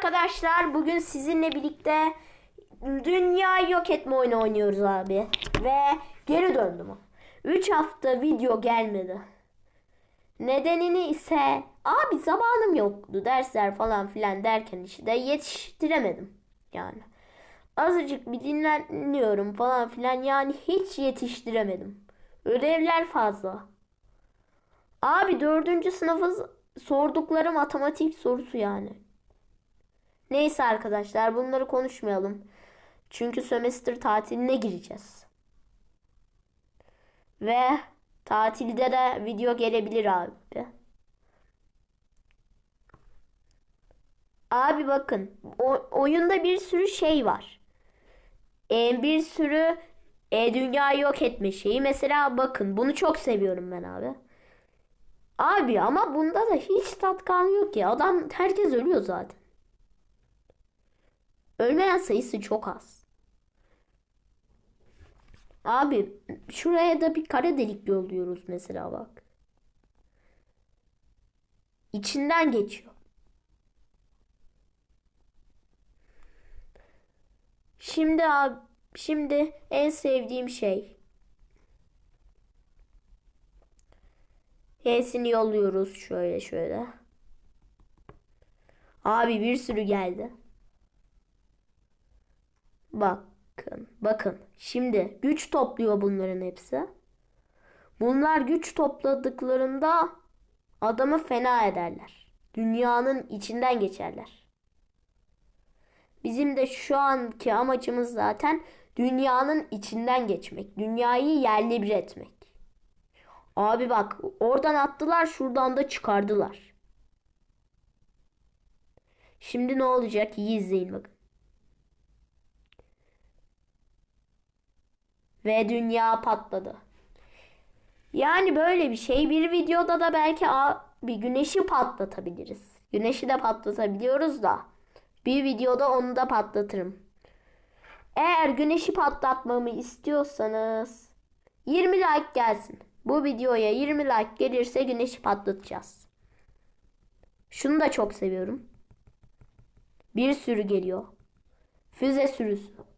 arkadaşlar. Bugün sizinle birlikte dünyayı yok etme oyunu oynuyoruz abi. Ve geri döndüm. 3 hafta video gelmedi. Nedenini ise abi zamanım yoktu. Dersler falan filan derken işte yetiştiremedim. Yani azıcık bir dinleniyorum falan filan yani hiç yetiştiremedim. Ödevler fazla. Abi dördüncü sınıfı sordukları matematik sorusu yani. Neyse arkadaşlar bunları konuşmayalım. Çünkü sömestr tatiline gireceğiz. Ve tatilde de video gelebilir abi. Abi bakın o, oyunda bir sürü şey var. E, bir sürü e, dünyayı yok etme şeyi. Mesela bakın bunu çok seviyorum ben abi. Abi ama bunda da hiç tat kalmıyor ki. Adam herkes ölüyor zaten. Ölmeyen sayısı çok az. Abi şuraya da bir kara delik yolluyoruz mesela bak. İçinden geçiyor. Şimdi abi şimdi en sevdiğim şey. H'sini yolluyoruz şöyle şöyle. Abi bir sürü geldi. Bakın, bakın. Şimdi güç topluyor bunların hepsi. Bunlar güç topladıklarında adamı fena ederler. Dünyanın içinden geçerler. Bizim de şu anki amacımız zaten dünyanın içinden geçmek. Dünyayı yerle bir etmek. Abi bak oradan attılar şuradan da çıkardılar. Şimdi ne olacak? İyi izleyin bakın. Ve dünya patladı. Yani böyle bir şey bir videoda da belki bir güneşi patlatabiliriz. Güneşi de patlatabiliyoruz da bir videoda onu da patlatırım. Eğer güneşi patlatmamı istiyorsanız 20 like gelsin. Bu videoya 20 like gelirse güneşi patlatacağız. Şunu da çok seviyorum. Bir sürü geliyor. Füze sürüsü.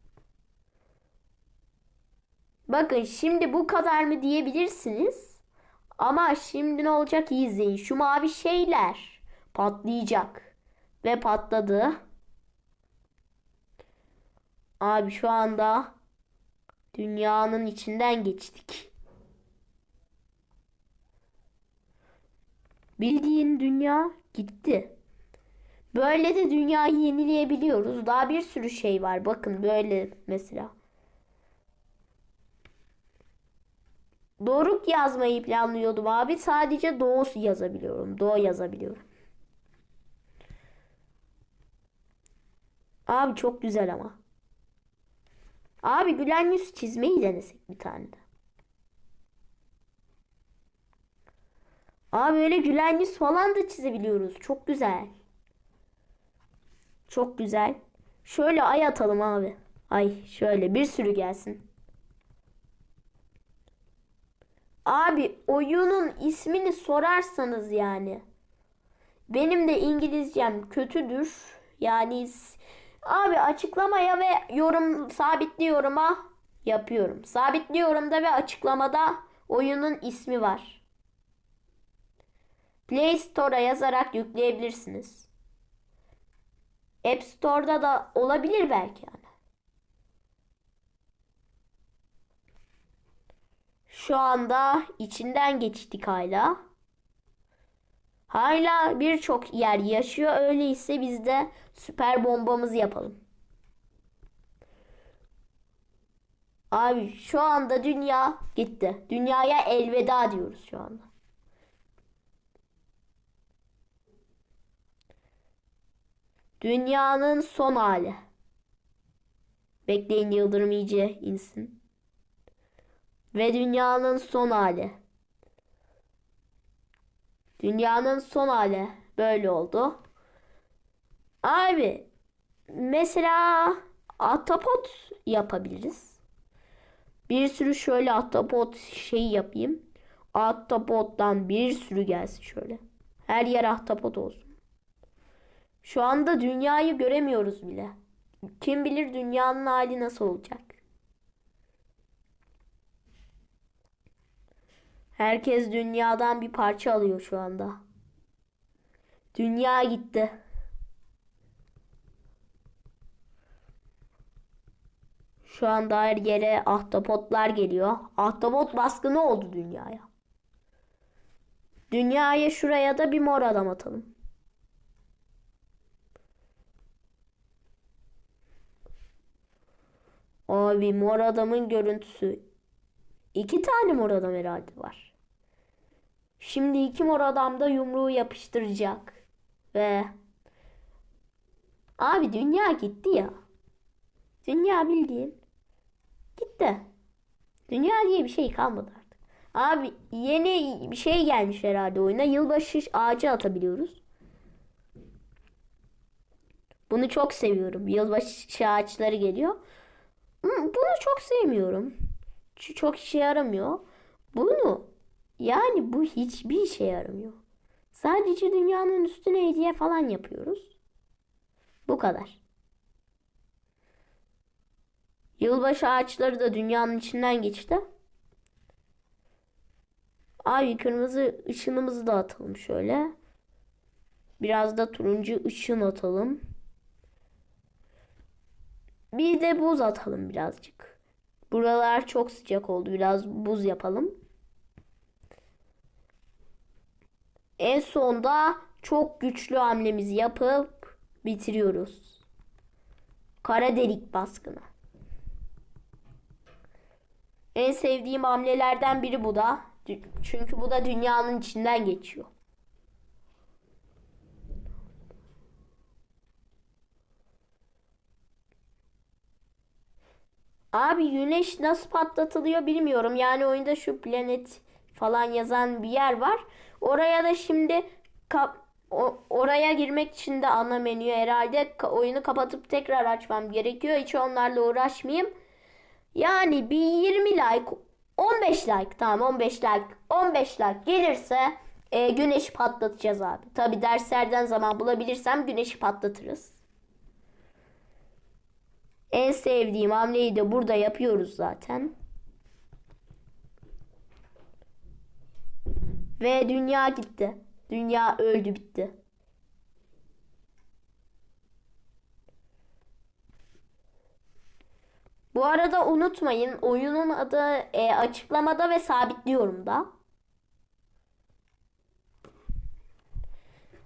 Bakın şimdi bu kadar mı diyebilirsiniz. Ama şimdi ne olacak izleyin. Şu mavi şeyler patlayacak. Ve patladı. Abi şu anda dünyanın içinden geçtik. Bildiğin dünya gitti. Böyle de dünyayı yenileyebiliyoruz. Daha bir sürü şey var. Bakın böyle mesela. Doruk yazmayı planlıyordum abi. Sadece Doğu yazabiliyorum. Doğu yazabiliyorum. Abi çok güzel ama. Abi gülen yüz çizmeyi denesek bir tane de. Abi öyle gülen yüz falan da çizebiliyoruz. Çok güzel. Çok güzel. Şöyle ay atalım abi. Ay şöyle bir sürü gelsin. Abi oyunun ismini sorarsanız yani. Benim de İngilizcem kötüdür. Yani abi açıklamaya ve yorum sabitli yoruma yapıyorum. Sabitli yorumda ve açıklamada oyunun ismi var. Play Store'a yazarak yükleyebilirsiniz. App Store'da da olabilir belki yani. Şu anda içinden geçtik hala. Hala birçok yer yaşıyor. Öyleyse biz de süper bombamızı yapalım. Abi şu anda dünya gitti. Dünyaya elveda diyoruz şu anda. Dünyanın son hali. Bekleyin yıldırım iyice insin. Ve dünyanın son hali. Dünyanın son hali böyle oldu. Abi mesela atapot yapabiliriz. Bir sürü şöyle atapot şey yapayım. Atapottan bir sürü gelsin şöyle. Her yer ahtapot olsun. Şu anda dünyayı göremiyoruz bile. Kim bilir dünyanın hali nasıl olacak? Herkes dünyadan bir parça alıyor şu anda. Dünya gitti. Şu anda her yere ahtapotlar geliyor. Ahtapot baskını oldu dünyaya. Dünyaya şuraya da bir mor adam atalım. Abi mor adamın görüntüsü. İki tane mor adam herhalde var. Şimdi iki mor adam da yumruğu yapıştıracak. Ve abi dünya gitti ya. Dünya bildiğin gitti. Dünya diye bir şey kalmadı artık. Abi yeni bir şey gelmiş herhalde oyuna. Yılbaşı ağacı atabiliyoruz. Bunu çok seviyorum. Yılbaşı ağaçları geliyor. Bunu çok sevmiyorum. Çok işe yaramıyor. Bunu yani bu hiçbir işe yaramıyor. Sadece dünyanın üstüne hediye falan yapıyoruz. Bu kadar. Yılbaşı ağaçları da dünyanın içinden geçti. Abi kırmızı ışınımızı da atalım şöyle. Biraz da turuncu ışın atalım. Bir de buz atalım birazcık. Buralar çok sıcak oldu. Biraz buz yapalım. En sonda çok güçlü hamlemizi yapıp bitiriyoruz. Kara delik baskını. En sevdiğim hamlelerden biri bu da. Çünkü bu da dünyanın içinden geçiyor. Abi güneş nasıl patlatılıyor bilmiyorum. Yani oyunda şu planet falan yazan bir yer var. Oraya da şimdi kap- oraya girmek için de ana menü herhalde oyunu kapatıp tekrar açmam gerekiyor. Hiç onlarla uğraşmayayım. Yani bir 20 like 15 like tamam 15 like 15 like gelirse e, güneşi patlatacağız abi. Tabi derslerden zaman bulabilirsem güneşi patlatırız. En sevdiğim hamleyi de burada yapıyoruz zaten. Ve dünya gitti. Dünya öldü bitti. Bu arada unutmayın oyunun adı e, açıklamada ve sabitliyorum da.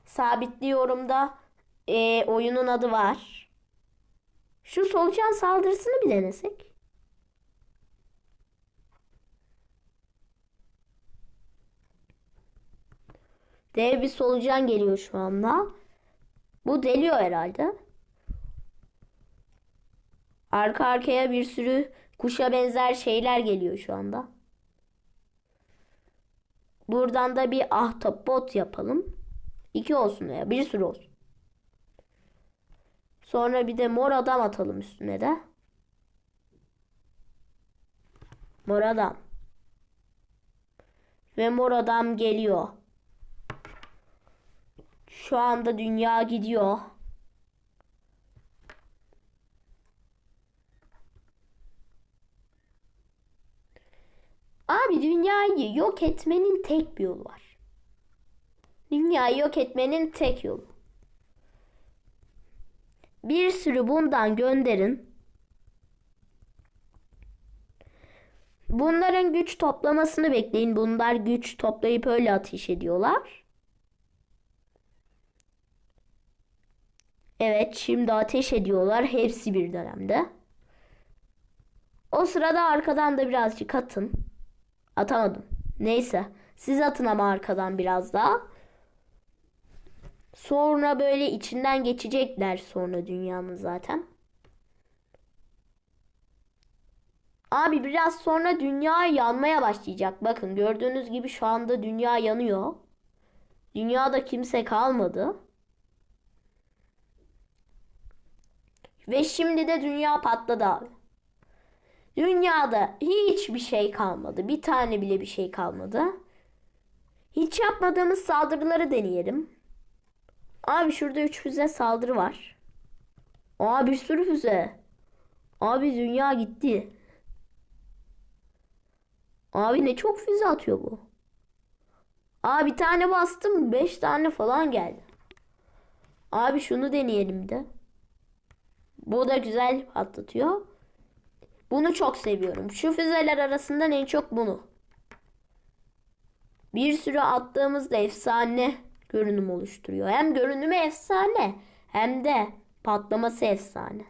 Sabitliyorum da e, oyunun adı var. Şu solucan saldırısını bir denesek. Dev bir solucan geliyor şu anda. Bu deliyor herhalde. Arka arkaya bir sürü kuşa benzer şeyler geliyor şu anda. Buradan da bir ahtapot yapalım. İki olsun ya bir sürü olsun. Sonra bir de mor adam atalım üstüne de. Mor adam. Ve mor adam geliyor. Şu anda dünya gidiyor. Abi dünyayı yok etmenin tek bir yolu var. Dünyayı yok etmenin tek yolu. Bir sürü bundan gönderin. Bunların güç toplamasını bekleyin. Bunlar güç toplayıp öyle ateş ediyorlar. Evet, şimdi ateş ediyorlar. Hepsi bir dönemde. O sırada arkadan da birazcık atın. Atamadım. Neyse. Siz atın ama arkadan biraz daha. Sonra böyle içinden geçecekler sonra dünyanın zaten. Abi biraz sonra dünya yanmaya başlayacak. Bakın gördüğünüz gibi şu anda dünya yanıyor. Dünyada kimse kalmadı. Ve şimdi de dünya patladı abi. Dünyada hiçbir şey kalmadı. Bir tane bile bir şey kalmadı. Hiç yapmadığımız saldırıları deneyelim. Abi şurada 3 füze saldırı var. Aa bir sürü füze. Abi dünya gitti. Abi ne çok füze atıyor bu. Aa bir tane bastım 5 tane falan geldi. Abi şunu deneyelim de. Bu da güzel patlatıyor. Bunu çok seviyorum. Şu füzeler arasından en çok bunu. Bir sürü attığımızda efsane görünüm oluşturuyor. Hem görünümü efsane hem de patlaması efsane.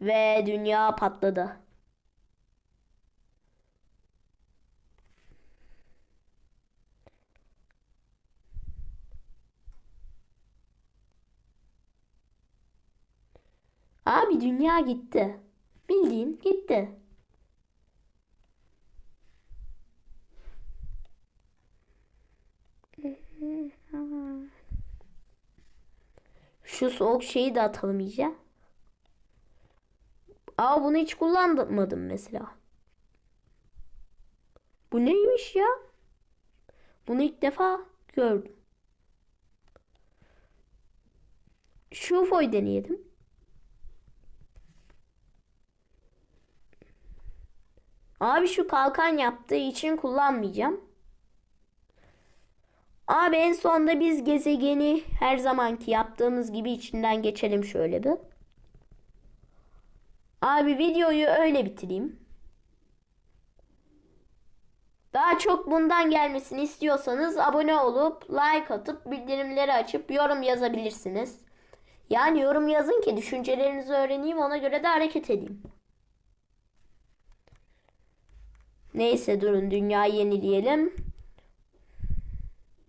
Ve dünya patladı. Abi dünya gitti. Bildiğin gitti. Şu soğuk şeyi de atalım iyice. Aa bunu hiç kullanmadım mesela. Bu neymiş ya? Bunu ilk defa gördüm. Şu UFO'yu deneyelim. Abi şu kalkan yaptığı için kullanmayacağım. Abi en sonda biz gezegeni her zamanki yaptığımız gibi içinden geçelim şöyle bir. Abi videoyu öyle bitireyim. Daha çok bundan gelmesini istiyorsanız abone olup like atıp bildirimleri açıp yorum yazabilirsiniz. Yani yorum yazın ki düşüncelerinizi öğreneyim ona göre de hareket edeyim. Neyse durun dünyayı yenileyelim.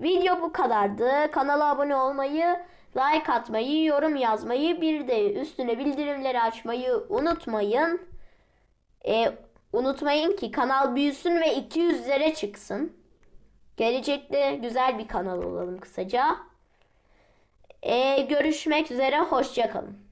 Video bu kadardı. Kanala abone olmayı, like atmayı, yorum yazmayı, bir de üstüne bildirimleri açmayı unutmayın. E, unutmayın ki kanal büyüsün ve 200'lere çıksın. Gelecekte güzel bir kanal olalım kısaca. E, görüşmek üzere, hoşçakalın.